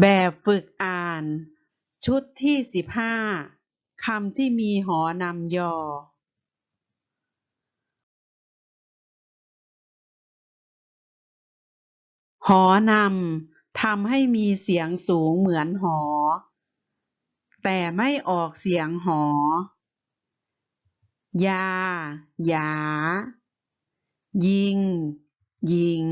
แบบฝึกอ่าน ชุดที่สิบห้าคำที่มีหอนำยอ หอนำทำให้มีเสียงสูงเหมือนหอ แต่ไม่ออกเสียงหอ ยา หยา ยิง หญิง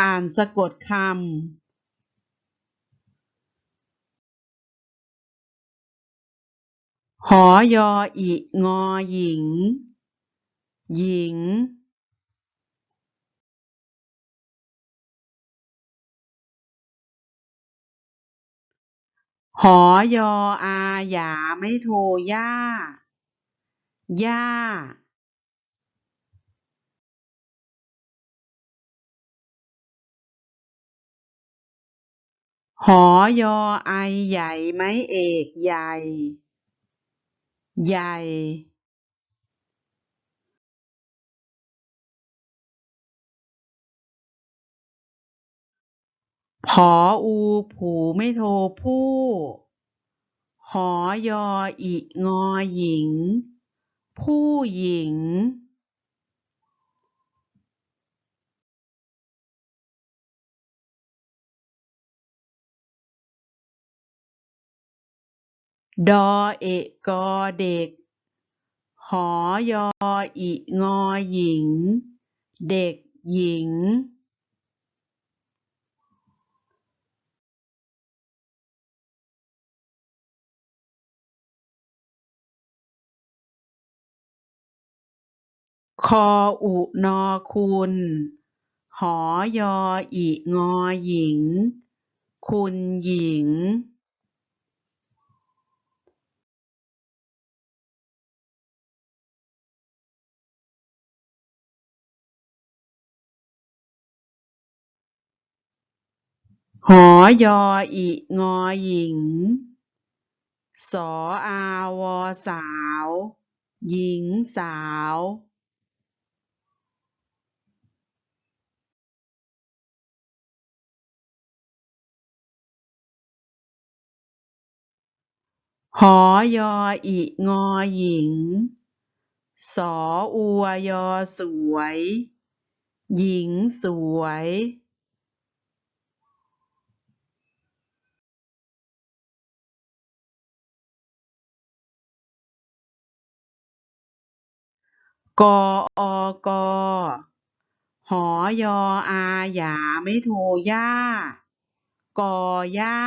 อ่านสะกดคำหอยออิงอหญิง หญิง หอยออาหยาไม่โทย่าย่า หอยอไอใหญ่ไหมเอกใหญ่ ใหญ่ผออูผูไม่โทผู้ หอยออิงอหญิง ผู้หญิง ดอเอะกอเด็ก หอยออิงอหญิง เด็กหญิงคออุนอคุณ หอยออิงอหญิง คุณหญิง หอยออิงอหญิง สออาวอสาว หญิงสาวหอยออิงอหญิง สออัวยอสวย หญิงสวย กอกอหอยอ อาหยา ไม่โทย่า กอย่า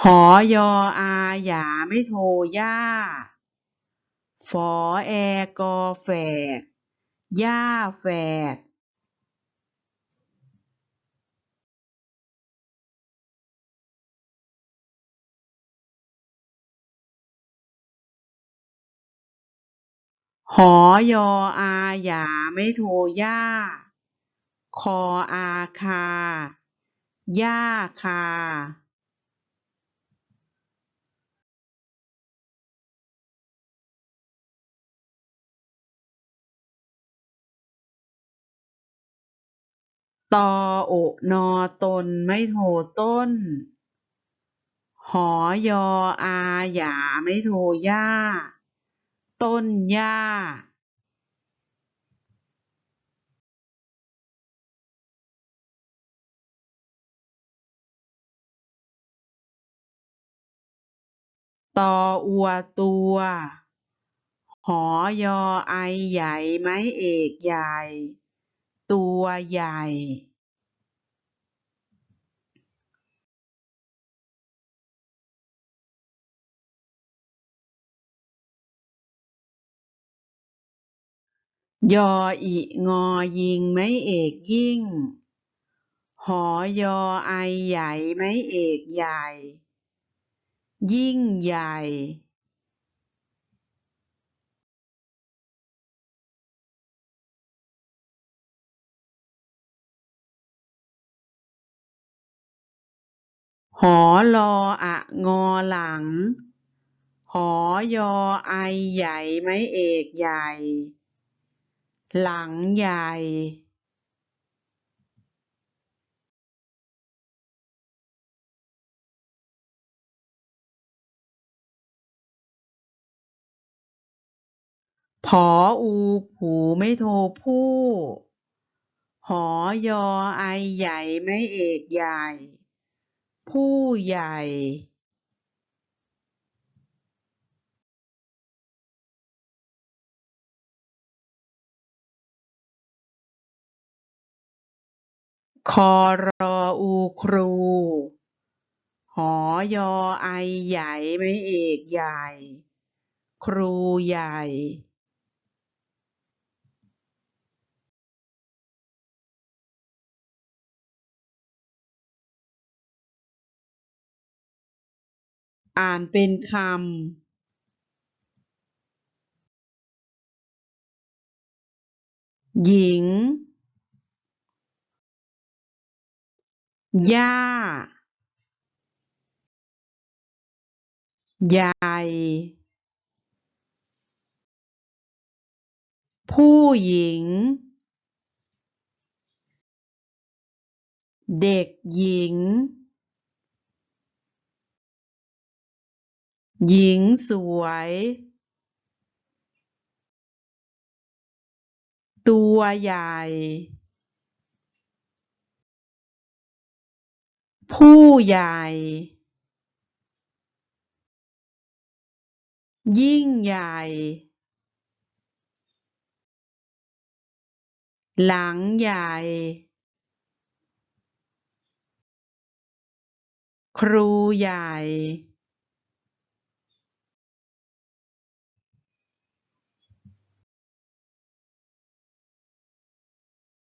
หอยออาหยาไม่โทย่าฝอแอกอแฝกย่าแฝก หอยออาหยาไม่โทย่า คออาคา ย่าคาตอโอนอตนไม่โทต้น หอยออาหยาไม่โทย่า ต้นหญ้าตออัวตัว หอยอไอใหญ่ไม้เอกใหญ่ ตัวใหญ่ ยออิงอยิงไม่เอกยิ่ง หอยอไอใหญ่ไม่เอกใหญ่ ยิ่งใหญ่หอลออะงอหลัง หอยอไอใหญ่ไม่เอกใหญ่ หลังใหญ่ผออูผูไม่โทผู้ หอยอไอใหญ่ไม้เอกใหญ่ ผู้ใหญ่ คอรออูครู หอยอไอใหญ่ไม้เอกใหญ่ ครูใหญ่อ่านเป็นคำหญิง ย่าใหญ่ ผู้หญิง เด็กหญิง หญิงสวย ตัวใหญ่ ผู้ใหญ่ยิ่งใหญ่ หลังใหญ่ ครูใหญ่